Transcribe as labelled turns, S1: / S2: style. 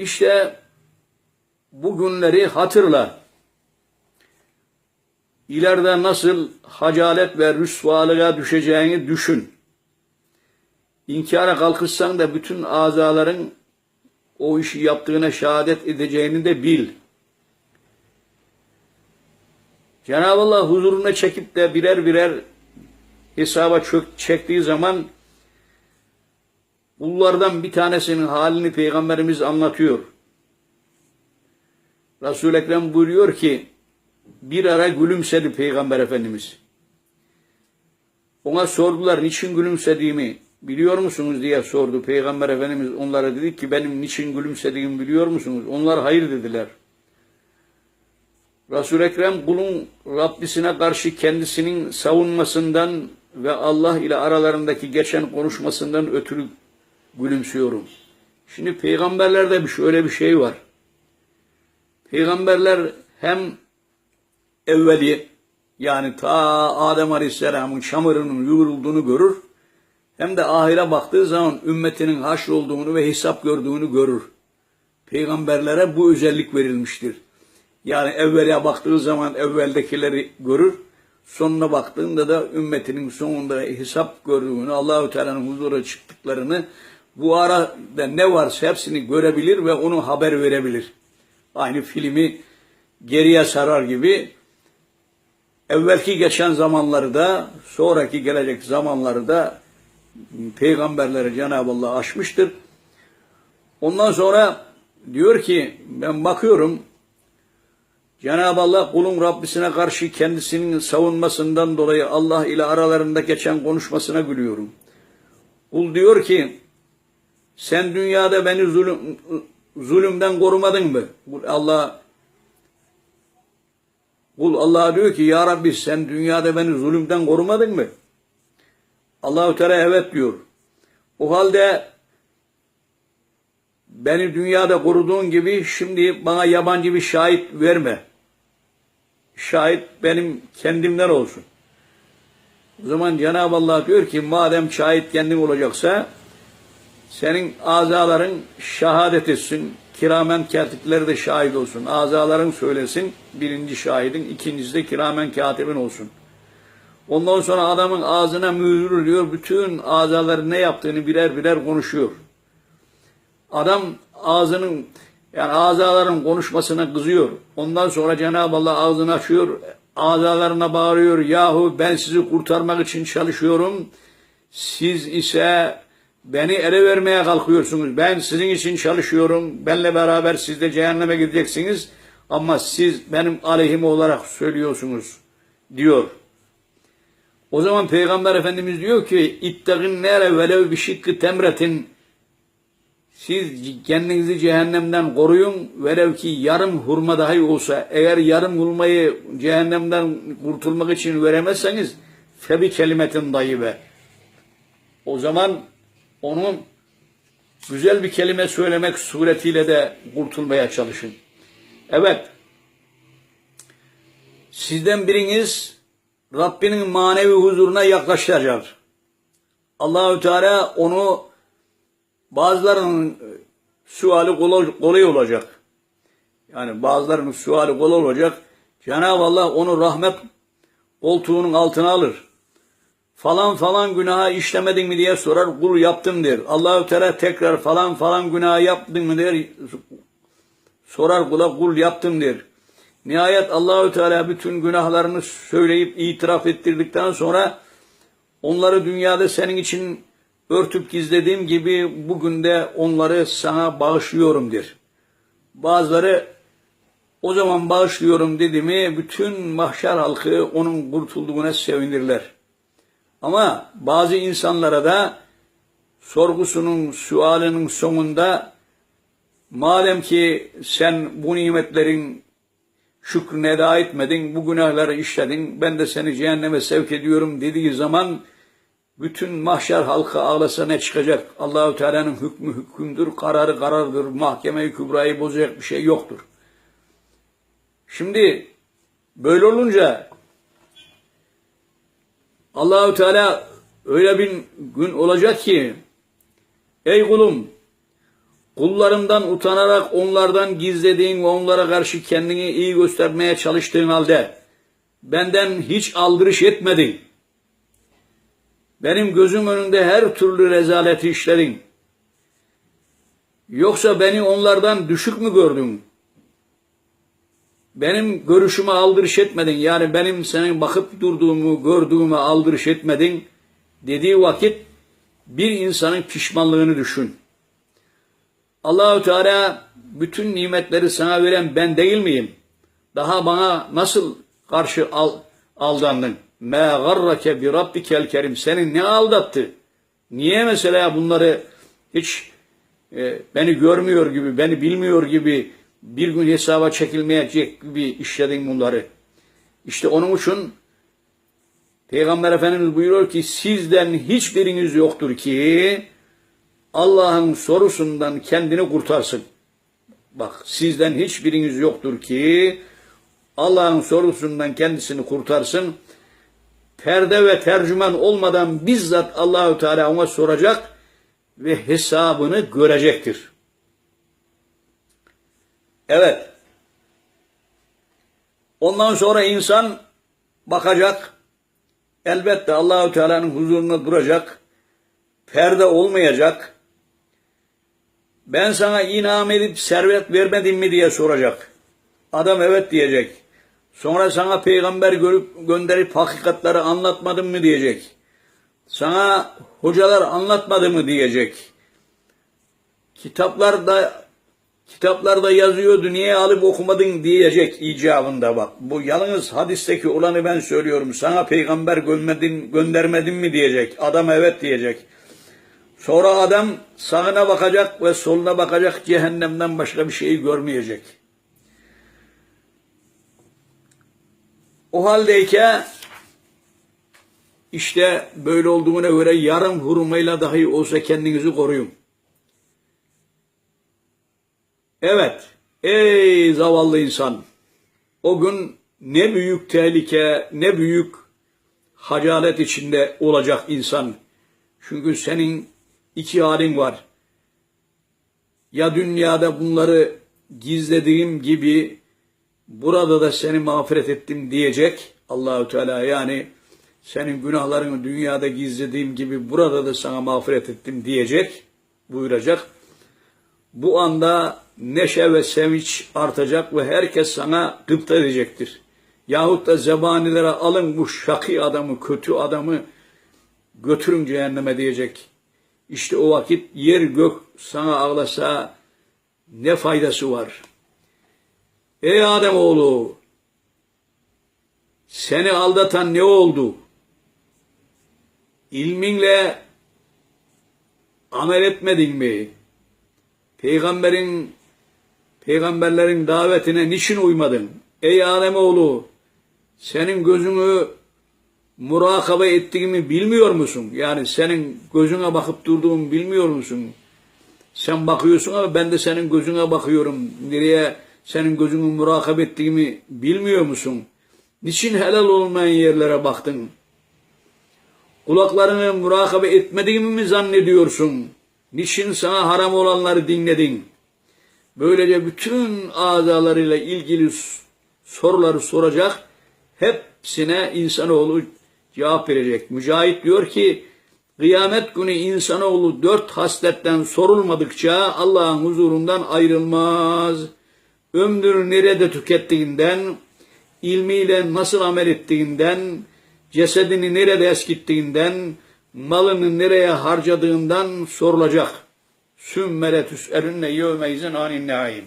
S1: işte bu günleri hatırla. İleride nasıl hacalet ve rüsvalığa düşeceğini düşün. İnkara kalkışsan da bütün azaların o işi yaptığına şehadet edeceğini de bil. Cenab-ı Allah huzuruna çekip de birer birer hesaba çök, çektiği zaman kullardan bir tanesinin halini Peygamberimiz anlatıyor. Resul-i Ekrem buyuruyor ki bir ara gülümsedi Peygamber Efendimiz. Ona sordular niçin gülümsediğimi biliyor musunuz diye sordu Peygamber Efendimiz. Onlara dedi ki benim niçin gülümsediğimi biliyor musunuz? Onlar hayır dediler. Resul-i Ekrem kulun Rabbisine karşı kendisinin savunmasından ve Allah ile aralarındaki geçen konuşmasından ötürü gülümsüyorum. Şimdi peygamberlerde şöyle bir şey var. Peygamberler hem evveli yani ta Adem Aleyhisselam'ın çamurunun yoğrulduğunu görür hem de ahire baktığı zaman ümmetinin haşr olduğunu ve hesap gördüğünü görür. Peygamberlere bu özellik verilmiştir. Yani evvele baktığı zaman evveldekileri görür, sonuna baktığında da ümmetinin sonunda hesap gördüğünü, Allahü Teala'nın huzura çıktıklarını bu arada ne varsa hepsini görebilir ve onu haber verebilir. Aynı filmi geriye sarar gibi evvelki geçen zamanları da sonraki gelecek zamanları da peygamberleri Cenab-ı Allah aşmıştır. Ondan sonra diyor ki ben bakıyorum Cenab-ı Allah kulun Rabbisine karşı kendisinin savunmasından dolayı Allah ile aralarında geçen konuşmasına gülüyorum. Kul diyor ki sen dünyada beni zulüm, zulümden korumadın mı? Allah Kul Allah diyor ki ya Rabbi sen dünyada beni zulümden korumadın mı? Allahu Teala evet diyor. O halde beni dünyada koruduğun gibi şimdi bana yabancı bir şahit verme. Şahit benim kendimden olsun. O zaman Cenab-ı Allah diyor ki madem şahit kendin olacaksa senin azaların şehadet etsin. Kiramen katipleri de şahit olsun. Azaların söylesin. Birinci şahidin, ikincisi de kiramen katibin olsun. Ondan sonra adamın ağzına mühür diyor. Bütün azaları ne yaptığını birer birer konuşuyor. Adam ağzının yani azaların konuşmasına kızıyor. Ondan sonra Cenab-ı Allah ağzını açıyor. Azalarına bağırıyor. Yahu ben sizi kurtarmak için çalışıyorum. Siz ise beni ele vermeye kalkıyorsunuz. Ben sizin için çalışıyorum. Benle beraber siz de cehenneme gideceksiniz. Ama siz benim aleyhime olarak söylüyorsunuz diyor. O zaman Peygamber Efendimiz diyor ki ittagin nere velev bir şıkkı temretin siz kendinizi cehennemden koruyun. Velev ki yarım hurma dahi olsa eğer yarım hurmayı cehennemden kurtulmak için veremezseniz febi kelimetin dayıbe. O zaman onun güzel bir kelime söylemek suretiyle de kurtulmaya çalışın. Evet. Sizden biriniz Rabbinin manevi huzuruna yaklaşacak. Allahü Teala onu bazılarının suali kolay olacak. Yani bazılarının suali kolay olacak. Cenab-ı Allah onu rahmet koltuğunun altına alır. Falan falan günaha işlemedin mi diye sorar. Kul yaptım der. Allahü Teala tekrar falan falan günah yaptın mı der. Sorar kula kul yaptım der. Nihayet Allahü Teala bütün günahlarını söyleyip itiraf ettirdikten sonra onları dünyada senin için örtüp gizlediğim gibi bugün de onları sana bağışlıyorum der. Bazıları o zaman bağışlıyorum dedi mi bütün mahşer halkı onun kurtulduğuna sevinirler. Ama bazı insanlara da sorgusunun, sualinin sonunda madem ki sen bu nimetlerin şükrünü eda etmedin, bu günahları işledin, ben de seni cehenneme sevk ediyorum dediği zaman bütün mahşer halkı ağlasa ne çıkacak? Allahu Teala'nın hükmü hükümdür, kararı karardır, mahkeme-i kübrayı bozacak bir şey yoktur. Şimdi böyle olunca Allahu Teala öyle bir gün olacak ki ey kulum kullarından utanarak onlardan gizlediğin ve onlara karşı kendini iyi göstermeye çalıştığın halde benden hiç aldırış etmedin. Benim gözüm önünde her türlü rezaleti işledin. Yoksa beni onlardan düşük mü gördün? Benim görüşüme aldırış etmedin. Yani benim senin bakıp durduğumu, gördüğüme aldırış etmedin. Dediği vakit bir insanın pişmanlığını düşün. Allahü Teala bütün nimetleri sana veren ben değil miyim? Daha bana nasıl karşı al, aldandın? Me garrake bi rabbikel kerim. Seni ne aldattı? Niye mesela bunları hiç e, beni görmüyor gibi, beni bilmiyor gibi bir gün hesaba çekilmeyecek gibi işledin bunları? İşte onun için Peygamber Efendimiz buyuruyor ki sizden hiçbiriniz yoktur ki Allah'ın sorusundan kendini kurtarsın. Bak sizden hiçbiriniz yoktur ki Allah'ın sorusundan kendisini kurtarsın. Perde ve tercüman olmadan bizzat Allahü Teala ona soracak ve hesabını görecektir. Evet. Ondan sonra insan bakacak. Elbette Allahü Teala'nın huzuruna duracak. Perde olmayacak. Ben sana inam edip servet vermedim mi diye soracak. Adam evet diyecek. Sonra sana peygamber görüp gönderip hakikatleri anlatmadım mı diyecek. Sana hocalar anlatmadı mı diyecek. Kitaplarda kitaplarda yazıyordu niye alıp okumadın diyecek icabında bak. Bu yalnız hadisteki olanı ben söylüyorum. Sana peygamber göndermedin, göndermedin mi diyecek. Adam evet diyecek. Sonra adam sağına bakacak ve soluna bakacak cehennemden başka bir şeyi görmeyecek. O haldeyken işte böyle olduğuna göre yarım hurmayla dahi olsa kendinizi koruyun. Evet, ey zavallı insan. O gün ne büyük tehlike, ne büyük hacalet içinde olacak insan. Çünkü senin iki halin var. Ya dünyada bunları gizlediğim gibi burada da seni mağfiret ettim diyecek Allahü Teala yani senin günahlarını dünyada gizlediğim gibi burada da sana mağfiret ettim diyecek buyuracak. Bu anda neşe ve sevinç artacak ve herkes sana gıpta edecektir. Yahut da zebanilere alın bu şaki adamı, kötü adamı götürün cehenneme diyecek. İşte o vakit yer gök sana ağlasa ne faydası var? Ey Adem oğlu, seni aldatan ne oldu? İlminle amel etmedin mi? Peygamberin peygamberlerin davetine niçin uymadın? Ey Adem oğlu, senin gözünü murakabe ettiğimi bilmiyor musun? Yani senin gözüne bakıp durduğumu bilmiyor musun? Sen bakıyorsun ama ben de senin gözüne bakıyorum. Nereye senin gözünü murakabe ettiğimi bilmiyor musun? Niçin helal olmayan yerlere baktın? Kulaklarını murakabe etmediğimi mi zannediyorsun? Niçin sana haram olanları dinledin? Böylece bütün azalarıyla ilgili soruları soracak. Hepsine insanoğlu cevap verecek. Mücahit diyor ki kıyamet günü insanoğlu dört hasletten sorulmadıkça Allah'ın huzurundan ayrılmaz. Ömrünü nerede tükettiğinden, ilmiyle nasıl amel ettiğinden, cesedini nerede eskittiğinden, malını nereye harcadığından sorulacak. Sümmere tüs'elünne yevmeyzen anin naim.